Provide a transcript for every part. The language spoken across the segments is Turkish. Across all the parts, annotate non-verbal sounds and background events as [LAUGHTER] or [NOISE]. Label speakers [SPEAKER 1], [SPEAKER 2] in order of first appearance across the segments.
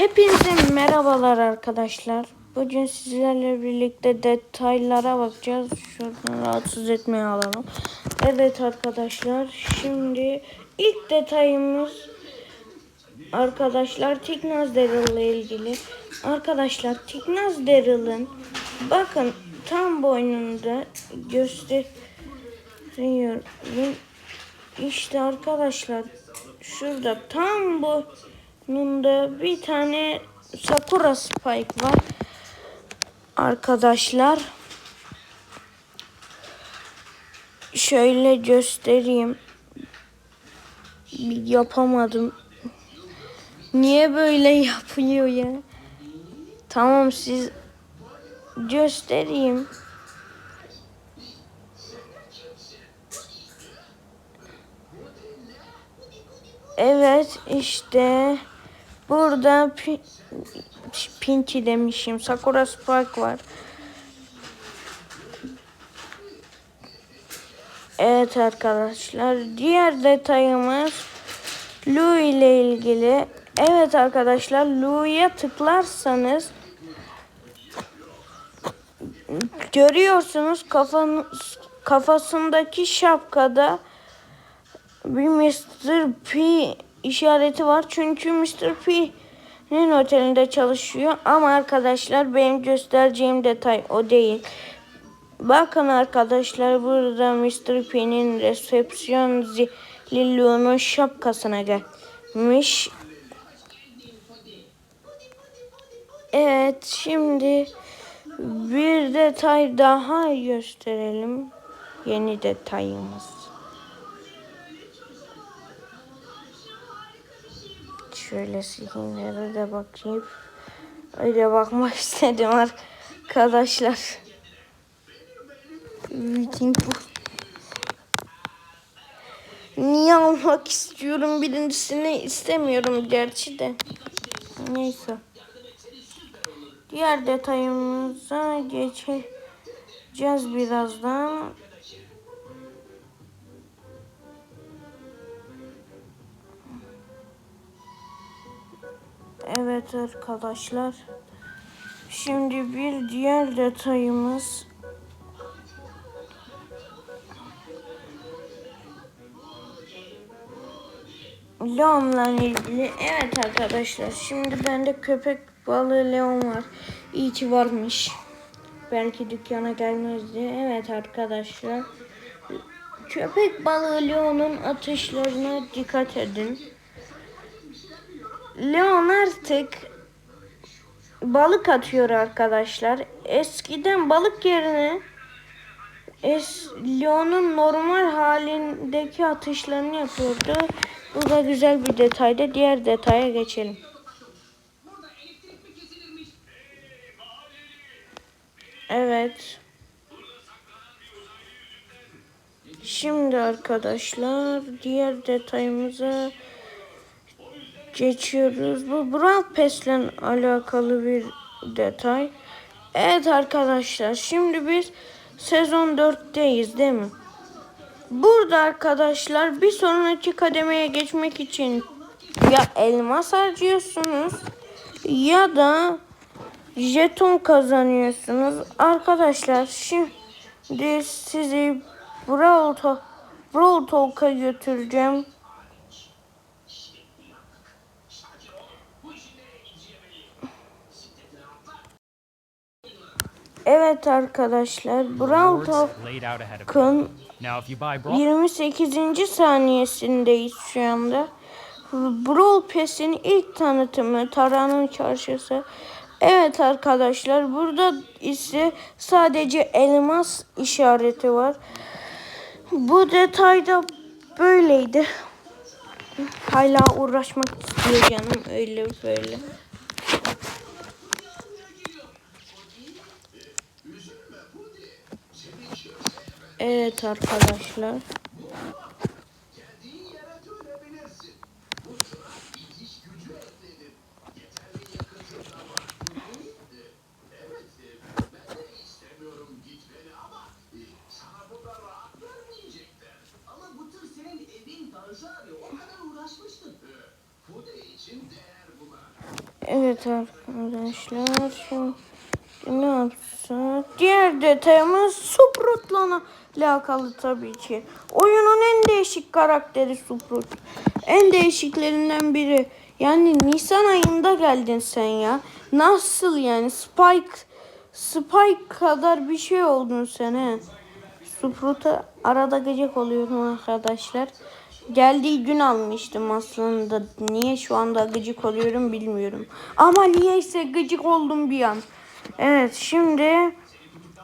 [SPEAKER 1] Hepinize merhabalar arkadaşlar. Bugün sizlerle birlikte detaylara bakacağız. Şuradan rahatsız etmeye alalım. Evet arkadaşlar. Şimdi ilk detayımız arkadaşlar Tignaz Daryl ile ilgili. Arkadaşlar Tignaz Daryl'ın bakın tam boynunda gösteriyorum. İşte arkadaşlar şurada tam boynunda bir tane Sakura Spike var. Arkadaşlar şöyle göstereyim. Yapamadım. Niye böyle [LAUGHS] yapıyor ya? Tamam siz göstereyim. Evet işte burada pi, Pinky demişim. Sakura Spike var. Evet arkadaşlar. Diğer detayımız Lu ile ilgili. Evet arkadaşlar Lu'ya tıklarsanız görüyorsunuz kafanız, kafasındaki şapkada bir Mr. P işareti var. Çünkü Mr. P'nin otelinde çalışıyor. Ama arkadaşlar benim göstereceğim detay o değil. Bakın arkadaşlar burada Mr. P'nin resepsiyon zilluğunun şapkasına gelmiş. Evet şimdi bir detay daha gösterelim. Yeni detayımız. Şöyle sihinlere de bakayım. Öyle bakmak [LAUGHS] istedim arkadaşlar. Meeting bu. Niye almak istiyorum birincisini istemiyorum gerçi de. Neyse. Diğer detayımıza geçeceğiz birazdan. Evet arkadaşlar. Şimdi bir diğer detayımız Leon'la ilgili. Evet arkadaşlar. Şimdi bende köpek balığı Leon var. İyi ki varmış. Belki dükkana gelmezdi. Evet arkadaşlar. Köpek balığı Leon'un atışlarına dikkat edin. Leon artık balık atıyor arkadaşlar. Eskiden balık yerine es Leon'un normal halindeki atışlarını yapıyordu. Bu da güzel bir detaydı. Diğer detaya geçelim. Evet. Şimdi arkadaşlar diğer detayımıza geçiyoruz. Bu Brawl Pass'le alakalı bir detay. Evet arkadaşlar şimdi biz sezon 4'teyiz değil mi? Burada arkadaşlar bir sonraki kademeye geçmek için ya elmas harcıyorsunuz ya da jeton kazanıyorsunuz. Arkadaşlar şimdi sizi Brawl, Brawl Talk'a götüreceğim. Evet arkadaşlar Brawl. Talk'ın
[SPEAKER 2] Now, if you buy Brawl,
[SPEAKER 1] 28. saniyesindeyiz şu anda. Brawl Pass'in ilk tanıtımı Taran'ın çarşısı. Evet arkadaşlar burada ise sadece elmas işareti var. Bu detayda böyleydi. Hala uğraşmak istiyor canım öyle böyle. Evet arkadaşlar.
[SPEAKER 3] Ama bu tır senin evin Tanju abi. O kadar uğraşmıştın.
[SPEAKER 1] Evet arkadaşlar. Şimdi ne yapsak? Diğer detayımız Suprut'la alakalı tabii ki. Oyunun en değişik karakteri Suprut. En değişiklerinden biri. Yani Nisan ayında geldin sen ya. Nasıl yani? Spike Spike kadar bir şey oldun sen he. Suprut'a arada gıcık oluyorum arkadaşlar. Geldiği gün almıştım aslında. Niye şu anda gıcık oluyorum bilmiyorum. Ama niyeyse gıcık oldum bir an. Evet şimdi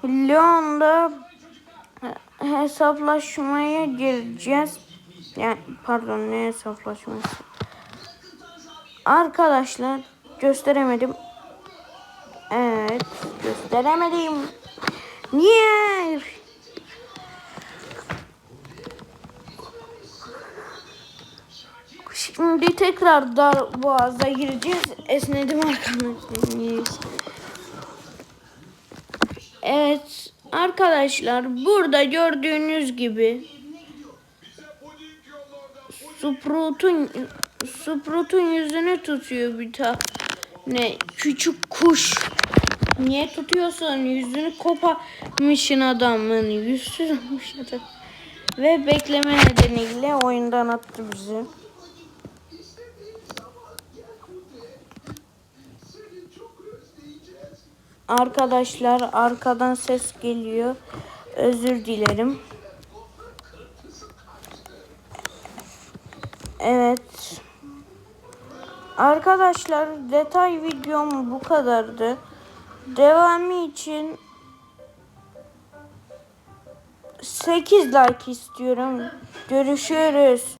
[SPEAKER 1] Leon'da hesaplaşmaya gireceğiz. Yani pardon ne hesaplaşması? Arkadaşlar gösteremedim. Evet gösteremedim. Niye? Şimdi tekrar dar boğaza gireceğiz. Esnedim arkadaşlar. Evet arkadaşlar burada gördüğünüz gibi Sprout'un Sprout'un yüzünü tutuyor bir tane küçük kuş. Niye tutuyorsan yüzünü koparmışsın adamın. Yüzsüz olmuş adam. Ve bekleme nedeniyle oyundan attı bizi. Arkadaşlar arkadan ses geliyor. Özür dilerim. Evet. Arkadaşlar detay videom bu kadardı. Devamı için 8 like istiyorum. Görüşürüz.